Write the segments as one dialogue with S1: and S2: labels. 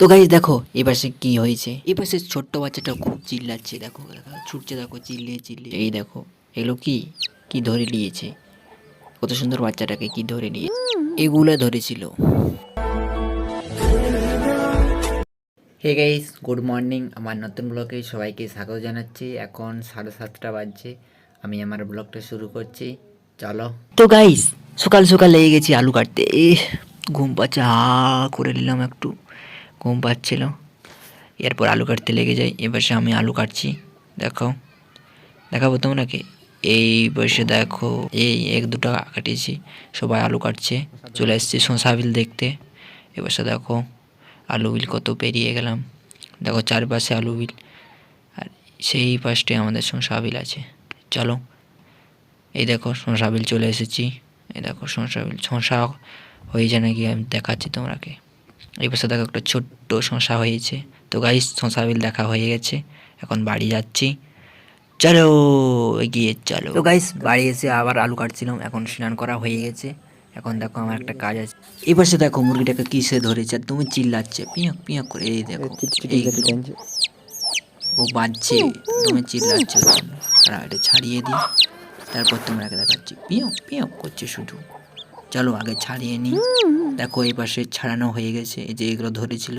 S1: তো গাইজ দেখো এপাশে কি হয়েছে? এপাশে ছোট্ট বাচ্চাটা খুব চিল্লাচ্ছে, দেখো ছুটছে, দেখো, চিল্লিয়ে চিল্লিয়ে। এই দেখো, এগুলো কি? কি ধরে নিয়েছে? কত সুন্দর বাচ্চাটাকে কি ধরে নিয়েছে? এগুলো ধরেছিল। হে গাইস গুড মর্নিং আমার নতুন ব্লগে সবাইকে স্বাগত জানাচ্ছি। এখন সাড়ে সাতটা বাজছে, আমি আমার ব্লগটা শুরু করছি। চলো। তো গাইস সকাল সকাল লেগে গেছি আলু কাটতে। ঘুম পাচ্ছে হা, করে নিলাম একটু। ঘুম পাচ্ছিল। এরপর আলু কাটতে লেগে যাই এবার সে আমি আলু কাটছি। দেখো। দেখাবো তোমরাকে এই বয়সে দেখো, এই এক দু টাকা কাটিয়েছি। সবাই আলু কাটছে। চলে এসেছি শশা বিল দেখতে। এবার সে দেখো, আলু বিল কত পেরিয়ে গেলাম। দেখো চারপাশে আলু বিল। আর সেই পাশে আমাদের শশা বিল আছে। চলো। এই দেখো শশা বিল চলে এসেছি। এই দেখো শশা বিল। শশা হয়েছে নাকি? আমি দেখাচ্ছি তোমরাকে এই পাশে দেখো একটা ছোট্ট শশা হয়েছে। তো গাইস শশা বিল দেখা হয়ে গেছে। এখন বাড়ি যাচ্ছি। চলো এগিয়ে চলো। তো গাইস বাড়ি এসে আবার আলু কাটছিলাম। এখন স্নান করা হয়ে গেছে। এখন দেখো আমার একটা কাজ আছে। এই পাশে দেখো মুরগিটাকে কিসে ধরেছে আর তুমি চিল্লাচ্ছে। পিঁয়াক পিঁয়াক করে এই দেখো ও বাজছে তুমি চিল্লাচ্ছ। আর এটা ছাড়িয়ে দিই। তারপর তোমরাকে দেখাচ্ছি। পিঁয়াক পিঁয়াক করছে শুধু। চলো আগে ছাড়িয়ে নিই। দেখো এই পাশে ছাড়ানো হয়ে গেছে, এই যে এগুলো ধরেছিল।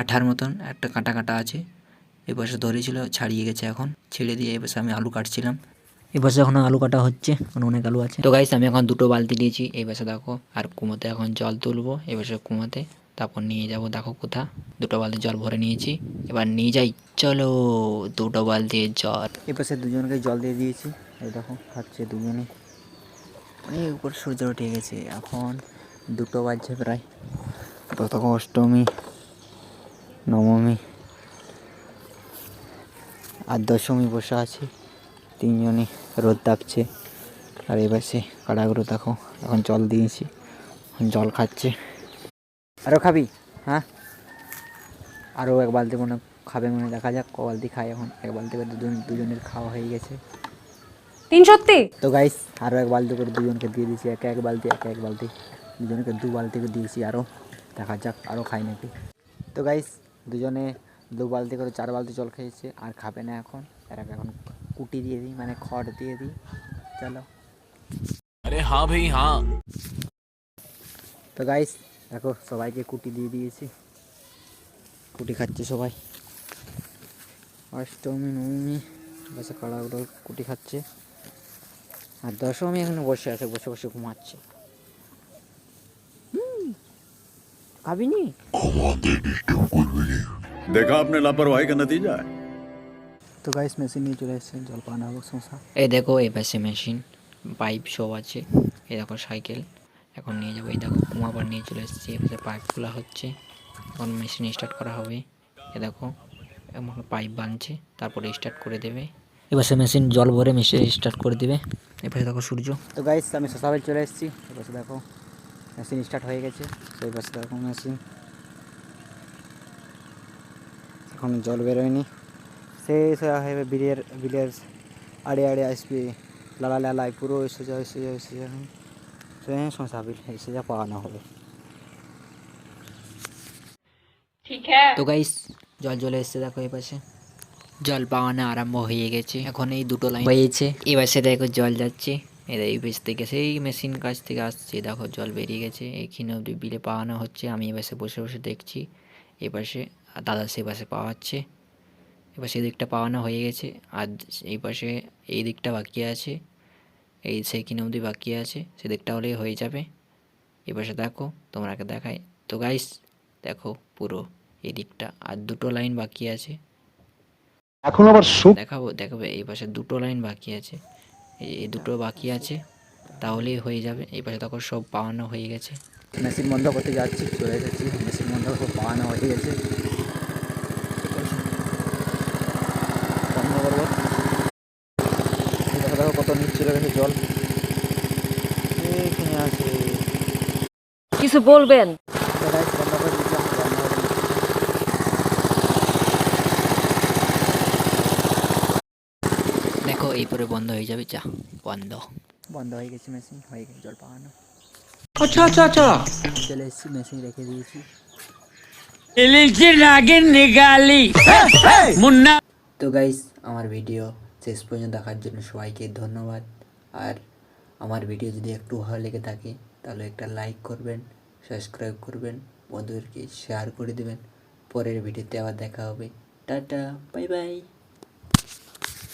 S1: আঠার মতন একটা কাটা কাটা আছে, এই পাশে ধরেছিল, ছাড়িয়ে গেছে এখন। ছেড়ে দিয়ে এই পাশে আমি আলু কাটছিলাম। এই পাশে এখন আলু কাটা হচ্ছে, এখন অনেক আলু আছে। তো গাইস আমি এখন দুটো বালতি দিয়েছি এই পাশে দেখো, আর কুমোতে এখন জল তুলবো, এই পাশে কুমোতে, তারপর নিয়ে যাব, দেখো কোথা দুটো বালতি জল ভরে নিয়েছি, এবার নিয়ে যাই, চলো দুটো বালতি জল।
S2: এই পাশে দুজনকে জল দিয়ে দিয়েছি, এই দেখো, খাচ্ছে দুজনে।
S1: অনেক উপর সূর্য উঠে গেছে। এখন
S2: দুটো বাজছে প্রায়। তখন অষ্টমী, নবমী আর দশমী বসে আছে। তিনজনে রোদ দাপছে আর এই পাশে কাড়াগুলো দেখো, এখন জল দিয়েছি, এখন জল খাচ্ছে। আরও খাবি? হ্যাঁ? আরও এক বালতি মনে খাবে মনে দেখা যাক ক বালতি খায় এখন। এক বালতি করে দুজন, দুজনের খাওয়া হয়ে গেছে।
S3: তিন সত্যি?
S2: তো গাইস আরও এক বালতি করে দুজনকে দিয়ে দিয়েছি এক এক বালতি এক এক বালতি। দুজনকে দু বালতি করে দিয়েছি আরও। দেখা যাক আরও খাই নাকি। তো গাইস দুজনে দু বালতি করে চার বালতি জল খেয়েছে আর খাবে না এখন। এরা এখন কুটি দিয়ে দিই মানে খড় দিয়ে দিই। চলো।
S4: আরে হ্যাঁ ভাই হ্যাঁ।
S2: তো গাইস দেখো সবাইকে কুটি দিয়ে দিয়েছি। কুটি খাচ্ছে সবাই। অষ্টমী নবমী বাসা কড়া কুটি খাচ্ছে। আর দশমী এখানে বসে আছে বসে বসে ঘুমাচ্ছে। খাবি নি
S5: দেখা আপনার লাপরওয়াহি কা নতিজা
S2: তো গাইস মেশিন নিয়ে চলে এসেছে জলপান হবে শশা
S1: এই দেখো এই পাশে মেশিন পাইপ সব আছে এই দেখো সাইকেল এখন নিয়ে যাব এই দেখো ঘুমাবার নিয়ে চলে এসেছি এবার পাইপ খোলা হচ্ছে এখন মেশিন স্টার্ট করা হবে এ দেখো এখন পাইপ বানছে তারপরে স্টার্ট করে দেবে। এবার সে মেশিন জল ভরে মেশিন স্টার্ট করে দেবে। এপাশে দেখো সূর্য।
S2: তো গাইস আমি শশা চলে এসেছি। এই পাশে দেখো মেশিন স্টার্ট হয়ে গেছে। তো এই পাশে দেখো মেশিন এখন জল বেরোয়নি। শেষ হয়ে হবে বিলের বিলের আড়ে আড়ে আসবে লালা লালায় পুরো এসে যায় এসে যায় এসে যায় সে শশা বিল এসে যা পাওয়ানো হবে।
S1: তো গাইস জল চলে এসছে দেখো এই পাশে জল পাওয়ানো আরম্ভ হয়ে গেছে। এখন এই দুটো লাইন হয়েছে এবার পাশে দেখো জল যাচ্ছে। এই এই পাশ থেকে সেই মেশিন কাছ থেকে আসছে। দেখো জল বেরিয়ে গেছে। এইখানে অব্দি বিলে পাওয়ানো হচ্ছে। আমি এই পাশে বসে বসে দেখছি। এই পাশে আর দাদা সে পাশে পাওয়াচ্ছে। এবার সেদিকটা পাওয়ানো হয়ে গেছে। আর এই পাশে এই দিকটা বাকি আছে। এই সেইখানে অবধি বাকি আছে। সেদিকটা হলেই হয়ে যাবে। এই পাশে দেখো তোমরাকে দেখাই। তো গাইস দেখো পুরো এই দিকটা। আর দুটো লাইন বাকি আছে।
S6: এখন আবার সুপ?
S1: দেখাবো দেখাবো এই পাশে দুটো লাইন বাকি আছে। এই এই দুটো বাকি আছে তাহলেই হয়ে যাবে। এই পাশে তখন সব পাওয়ানো হয়ে গেছে।
S2: মেশিন বন্ধ করতে যাচ্ছি চলে এসেছি মেশিন বন্ধ সব পাওয়ানো হয়ে গেছে। বন্ধ করব। দেখো দেখো কত নিচ চলে গেছে জল আছে।
S3: কিছু বলবেন
S2: তো guys, বন্ধ করে দিচ্ছি, আমি বন্ধ করে দিচ্ছি।
S1: দেখো এই পরে বন্ধ হয়ে যাবে যা বন্ধ।
S2: বন্ধ হয়ে গেছে মেশিন হয়ে গেছে জল পাওয়ানো।
S1: আচ্ছা আচ্ছা আচ্ছা।
S2: চলে এসেছি মেশিন রেখে দিয়েছি।
S1: মুন্না তো গাইস আমার ভিডিও শেষ পর্যন্ত দেখার জন্য সবাইকে ধন্যবাদ। আর আমার ভিডিও যদি একটু ভালো লেগে থাকে তাহলে একটা লাইক করবেন সাবস্ক্রাইব করবেন বন্ধুদেরকে শেয়ার করে দেবেন। পরের ভিডিওতে আবার দেখা হবে। Tata bye bye